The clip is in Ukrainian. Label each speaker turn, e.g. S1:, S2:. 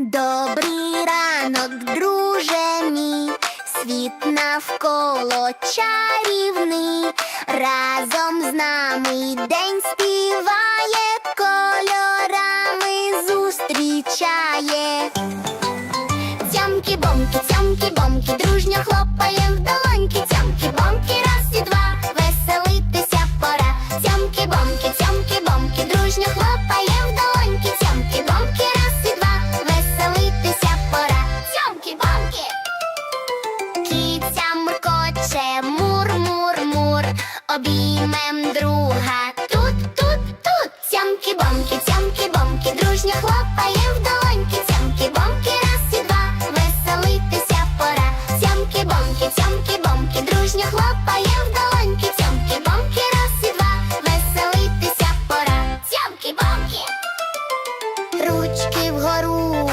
S1: Добрий ранок, друже мій, світ навколо чарівний, разом з нами день співає, кольорами зустрічає. Тямки-бомки, цьомкі-бомки, обіймем друга. Тут, тут, тут, цямки-бомки, цямки-бомки, дружньо хлопаєм в долоньки, цямки-бомки, раз і два, веселитися пора. Цямки-бомки, цямки-бомки, дружньо хлопаєм в долоньки, цямки-бомки, раз і два, веселитися пора. Цямки-бомки. Ручки вгору,